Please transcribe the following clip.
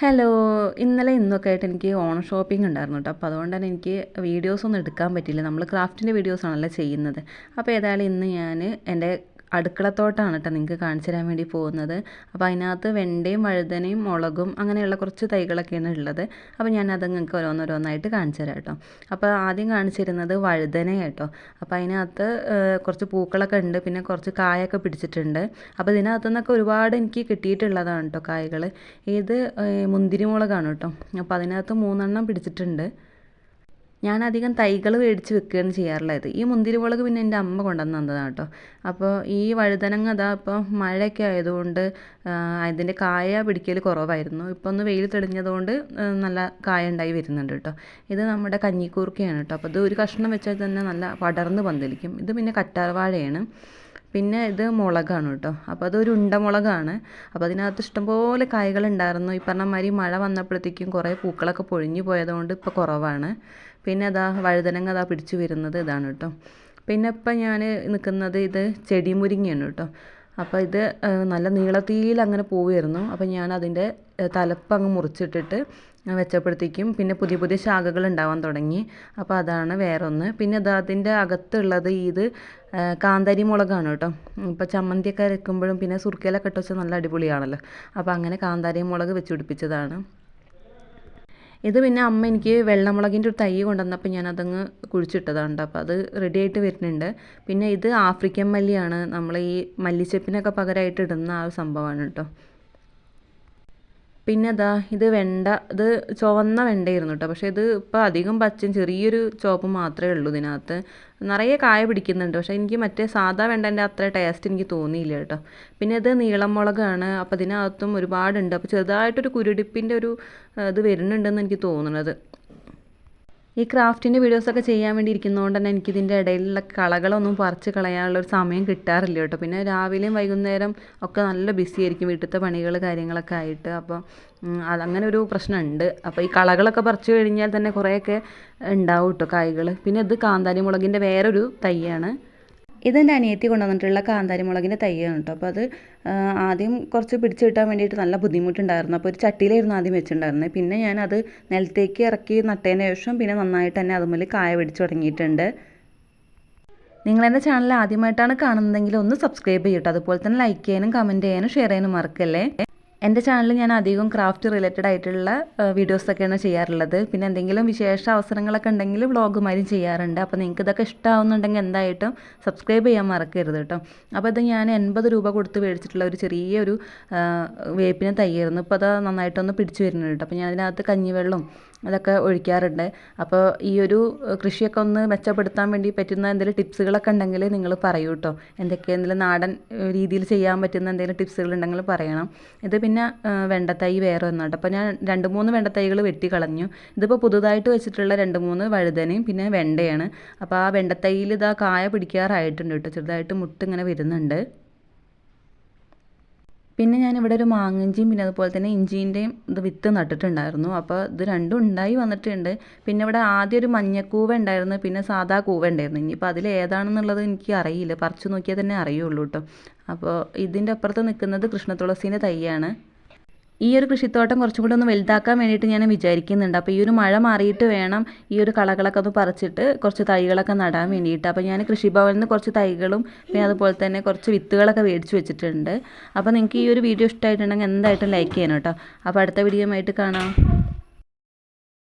Hello ഇന്നലെ ഇന്നൊക്കെ ആയിട്ട് എനിക്ക് ഓൺ ഷോപ്പിംഗ് ഉണ്ടായിരുന്നു കേട്ടോ അപ്പോൾ അതുകൊണ്ട് തന്നെ എനിക്ക് വീഡിയോസ് ഒന്നും എടുക്കാൻ പറ്റിയില്ല. നമ്മൾ ക്രാഫ്റ്റിന്റെ വീഡിയോസ് ആണല്ലോ ചെയ്യുന്നത്. അപ്പോൾ ഏതായാലും ഇന്ന് ഞാൻ എന്റെ അടുക്കളത്തോട്ടാണ് കേട്ടോ നിങ്ങൾക്ക് കാണിച്ചു തരാൻ വേണ്ടി പോകുന്നത്. അപ്പോൾ അതിനകത്ത് വെണ്ടയും വഴുതനയും മുളകും അങ്ങനെയുള്ള കുറച്ച് തൈകളൊക്കെയാണ് ഉള്ളത്. അപ്പോൾ ഞാൻ അത് നിങ്ങൾക്ക് ഓരോന്നോരോന്നായിട്ട് കാണിച്ചു തരാം കേട്ടോ അപ്പോൾ ആദ്യം കാണിച്ചിരുന്നത് വഴുതന കേട്ടോ അപ്പോൾ അതിനകത്ത് കുറച്ച് പൂക്കളൊക്കെ ഉണ്ട്. പിന്നെ കുറച്ച് കായൊക്കെ പിടിച്ചിട്ടുണ്ട്. അപ്പോൾ ഇതിനകത്തു നിന്നൊക്കെ ഒരുപാട് എനിക്ക് കിട്ടിയിട്ടുള്ളതാണ് കേട്ടോ കായകൾ ഇത് മുന്തിരിമുളകാണ് കേട്ടോ അപ്പോൾ അതിനകത്ത് മൂന്നെണ്ണം പിടിച്ചിട്ടുണ്ട്. ഞാൻ അധികം തൈകൾ മേടിച്ച് വെക്കുകയാണ് ചെയ്യാറുള്ളത്. ഈ മുന്തിരി മുളക് പിന്നെ എന്റെ അമ്മ കൊണ്ടുവന്ന് തന്നതാണ് കേട്ടോ. അപ്പോൾ ഈ വഴുതനങ്ങ അതാ ഇപ്പോൾ മഴയൊക്കെ ആയതുകൊണ്ട് അതിന്റെ കായ പിടിക്കൽ കുറവായിരുന്നു. ഇപ്പോൾ ഒന്ന് വെയിൽ തെളിഞ്ഞതുകൊണ്ട് നല്ല കായ ഉണ്ടായി വരുന്നുണ്ട് കേട്ടോ. ഇത് നമ്മുടെ കഞ്ഞിക്കൂർക്കയാണ് കേട്ടോ. അപ്പോൾ ഇത് ഒരു കഷ്ണം വെച്ചാൽ തന്നെ നല്ല പടർന്ന് പന്തലിക്കും. ഇത് പിന്നെ കറ്റാർവാഴയാണ് പിന്നെ ഇത് മുളകാണ് കേട്ടോ. അപ്പോൾ അതൊരു ഉണ്ടമുളകാണ്. അപ്പോൾ അതിനകത്ത് ഇഷ്ടംപോലെ കായ്കളുണ്ടായിരുന്നു ഈ പറഞ്ഞ മാതിരി മഴ വന്നപ്പോഴത്തേക്കും കുറേ പൂക്കളൊക്കെ പൊഴിഞ്ഞു പോയതുകൊണ്ട് ഇപ്പോൾ കുറവാണ്. പിന്നെ അതാ വഴുതനങ്ങ അതാ പിടിച്ചു വരുന്നത് ഇതാണ് കേട്ടോ പിന്നെ ഇപ്പം ഞാൻ നിൽക്കുന്നത് ഇത് ചെടിമുരിങ്ങയാണ് കേട്ടോ അപ്പോൾ ഇത് നല്ല നീളത്തിൽ അങ്ങനെ പോവുമായിരുന്നു അപ്പോൾ ഞാൻ അതിന്റെ തലപ്പ് അങ്ങ് മുറിച്ചിട്ടിട്ട് വെച്ചപ്പോഴത്തേക്കും പിന്നെ പുതിയ പുതിയ ശാഖകൾ ഉണ്ടാവാൻ തുടങ്ങി. അപ്പോൾ അതാണ് വേറൊന്ന്. പിന്നെ അത് അതിന്റെ അകത്തുള്ളത് ഇത് കാന്താരി മുളകാണ് കേട്ടോ ഇപ്പോൾ ചമ്മന്തിയൊക്കെ അരക്കുമ്പോഴും പിന്നെ സുർക്കയിലൊക്കെ ഇട്ട് വെച്ചാൽ നല്ല അടിപൊളിയാണല്ലോ. അപ്പോൾ അങ്ങനെ കാന്താരി മുളക് വെച്ച് പിടിപ്പിച്ചതാണ്. ഇത് പിന്നെ അമ്മ എനിക്ക് വെള്ളമുളകിന്റെ ഒരു തൈ കൊണ്ടുവന്നപ്പോൾ ഞാൻ അതങ്ങ് കുഴിച്ചിട്ടതാണ് അപ്പോൾ അത് റെഡി ആയിട്ട് വരുന്നുണ്ട്. പിന്നെ ഇത് ആഫ്രിക്കൻ മല്ലിയാണ്. നമ്മൾ ഈ മല്ലിച്ചെപ്പിനൊക്കെ പകരമായിട്ട് ഇടുന്ന ആ ഒരു സംഭവമാണ് കേട്ടോ. പിന്നെ അതാ ഇത് വെണ്ട ഇത് ചുവന്ന വെണ്ടയായിരുന്നു കേട്ടോ പക്ഷേ ഇത് ഇപ്പോൾ അധികം പച്ച ചെറിയൊരു ചുവപ്പ് മാത്രമേ ഉള്ളൂ ഇതിനകത്ത്. നിറയെ കായ പിടിക്കുന്നുണ്ട്. പക്ഷേ എനിക്ക് മറ്റേ സാധാ വെണ്ടേന്റെ അത്ര ടേസ്റ്റ് എനിക്ക് തോന്നിയില്ല കേട്ടോ പിന്നെ ഇത് നീളം മുളകാണ്. അപ്പോൾ ഇതിനകത്തും ഒരുപാടുണ്ട്. അപ്പോൾ ചെറുതായിട്ടൊരു കുരുടിപ്പിന്റെ ഒരു ഇത് വരുന്നുണ്ടെന്ന് എനിക്ക് തോന്നുന്നത് ഈ ക്രാഫ്റ്റിന്റെ വീഡിയോസൊക്കെ ചെയ്യാൻ വേണ്ടി ഇരിക്കുന്നതുകൊണ്ട് തന്നെ എനിക്കിതിന്റെ ഇടയിലുള്ള കളകളൊന്നും പറിച്ച് കളയാനുള്ള ഒരു സമയം കിട്ടാറില്ല കേട്ടോ. പിന്നെ രാവിലെയും വൈകുന്നേരം ഒക്കെ നല്ല ബിസി ആയിരിക്കും. വീട്ടിലത്തെ പണികൾ കാര്യങ്ങളൊക്കെ ആയിട്ട്. അപ്പോൾ അതങ്ങനെ ഒരു പ്രശ്നമുണ്ട്. അപ്പോൾ ഈ കളകളൊക്കെ പറിച്ചു കഴിഞ്ഞാൽ തന്നെ കുറേയൊക്കെ ഉണ്ടാവും കേട്ടോ കായ്കൾ പിന്നെ ഇത് കാന്താരി മുളകിന്റെ വേറൊരു തൈയാണ്. ഇതെന്റെ അനിയത്തി കൊണ്ടുവന്നിട്ടുള്ള കാന്താരി മുളകിന്റെ തൈയാണ് കേട്ടോ. അപ്പോൾ അത് ആദ്യം കുറച്ച് പിടിച്ചു കിട്ടാൻ വേണ്ടിയിട്ട് നല്ല ബുദ്ധിമുട്ടുണ്ടായിരുന്നു. അപ്പോൾ ഒരു ചട്ടിയിലായിരുന്നു ആദ്യം വെച്ചിട്ടുണ്ടായിരുന്നത്. പിന്നെ ഞാൻ അത് നിലത്തേക്ക് ഇറക്കി നട്ടതിന് ശേഷം പിന്നെ നന്നായിട്ട് തന്നെ അതുമുതൽ കായ പിടിച്ചു തുടങ്ങിയിട്ടുണ്ട്. നിങ്ങൾ എന്റെ ചാനൽ ആദ്യമായിട്ടാണ് കാണുന്നതെങ്കിൽ ഒന്ന് സബ്സ്ക്രൈബ് ചെയ്യട്ടോ. അതുപോലെ തന്നെ ലൈക്ക് ചെയ്യാനും കമന്റ് ചെയ്യാനും ഷെയർ ചെയ്യാനും മറക്കല്ലേ? എന്റെ ചാനലിൽ ഞാൻ അധികം ക്രാഫ്റ്റ് റിലേറ്റഡ് ആയിട്ടുള്ള വീഡിയോസൊക്കെയാണ് ചെയ്യാറുള്ളത്. പിന്നെ എന്തെങ്കിലും വിശേഷ അവസരങ്ങളൊക്കെ ഉണ്ടെങ്കിൽ വ്ളോഗുമാരും ചെയ്യാറുണ്ട്. അപ്പോൾ നിങ്ങൾക്ക് ഇതൊക്കെ ഇഷ്ടമാവുന്നുണ്ടെങ്കിൽ എന്തായിട്ടും സബ്സ്ക്രൈബ് ചെയ്യാൻ മറക്കരുത് കേട്ടോ അപ്പോൾ ഇത് ഞാൻ എൺപത് രൂപ കൊടുത്ത് മേടിച്ചിട്ടുള്ള ഒരു ചെറിയൊരു വേപ്പിനെ തയ്യായിരുന്നു ഇപ്പോൾ അത് നന്നായിട്ടൊന്ന് പിടിച്ചു വരുന്നുണ്ട് കേട്ടോ അപ്പോൾ ഞാൻ അതിനകത്ത് കഞ്ഞിവെള്ളം അതൊക്കെ ഒഴിക്കാറുണ്ട്. അപ്പോൾ ഈ ഒരു കൃഷിയൊക്കെ ഒന്ന് മെച്ചപ്പെടുത്താൻ വേണ്ടി പറ്റുന്ന എന്തെങ്കിലും ടിപ്സുകളൊക്കെ ഉണ്ടെങ്കിൽ നിങ്ങൾ പറയൂ കേട്ടോ എന്തൊക്കെ എന്തെങ്കിലും നാടൻ രീതിയിൽ ചെയ്യാൻ പറ്റുന്ന എന്തെങ്കിലും ടിപ്സുകൾ ഉണ്ടെങ്കിൽ പറയണം. ഇത് പിന്നെ വെണ്ടത്തൈ വേറെ ഒന്നുണ്ട്. അപ്പോൾ ഞാൻ രണ്ട് മൂന്ന് വെണ്ടത്തൈകൾ വെട്ടി കളഞ്ഞു. ഇതിപ്പോൾ പുതുതായിട്ട് വെച്ചിട്ടുള്ള രണ്ട് മൂന്ന് വഴുതനയും പിന്നെ വെണ്ടയാണ്. അപ്പോൾ ആ വെണ്ടത്തൈയിൽ ഇതാ കായ പിടിക്കാറായിട്ടുണ്ട് കേട്ടോ. ചെറുതായിട്ട് മുട്ട് ഇങ്ങനെ വരുന്നുണ്ട്. പിന്നെ ഞാൻ ഇവിടെ ഒരു മാങ്ങഞ്ചിയും പിന്നെ അതുപോലെ തന്നെ ഇഞ്ചീന്റെയും ഇത് വിത്ത് നട്ടിട്ടുണ്ടായിരുന്നു. അപ്പോൾ ഇത് രണ്ടും ഉണ്ടായി വന്നിട്ടുണ്ട്. പിന്നെ ഇവിടെ ആദ്യം ഒരു മഞ്ഞക്കൂവ ഉണ്ടായിരുന്നു പിന്നെ സാധാ കൂവ ഉണ്ടായിരുന്നു. ഇനിയിപ്പോൾ അതിൽ ഏതാണെന്നുള്ളത് എനിക്ക് അറിയില്ല. പറിച്ചു നോക്കിയാൽ തന്നെ അറിയുള്ളൂ കേട്ടോ. അപ്പോൾ ഇതിന്റെ അപ്പുറത്ത് നിൽക്കുന്നത് കൃഷ്ണതുളസീന്റെ തൈയാണ്. ഈ ഒരു കൃഷിത്തോട്ടം കുറച്ചും കൂടി ഒന്ന് വലുതാക്കാൻ വേണ്ടിയിട്ട് ഞാൻ വിചാരിക്കുന്നുണ്ട്. അപ്പോൾ ഈ ഒരു മഴ മാറിയിട്ട് വേണം ഈ ഒരു കളകളൊക്കെ ഒന്ന് പറിച്ചിട്ട് കുറച്ച് തൈകളൊക്കെ നടാൻ വേണ്ടിയിട്ട്. അപ്പോൾ ഞാൻ കൃഷിഭവനിൽ നിന്ന് കുറച്ച് തൈകളും പിന്നെ അതുപോലെ തന്നെ കുറച്ച് വിത്തുകളൊക്കെ മേടിച്ച് വെച്ചിട്ടുണ്ട്. അപ്പോൾ നിങ്ങൾക്ക് ഈ ഒരു വീഡിയോ ഇഷ്ടമായിട്ടുണ്ടെങ്കിൽ എന്തായിട്ടും ലൈക്ക് ചെയ്യണം കേട്ടോ. അപ്പോൾ അടുത്ത വീഡിയോ ആയിട്ട് കാണാം.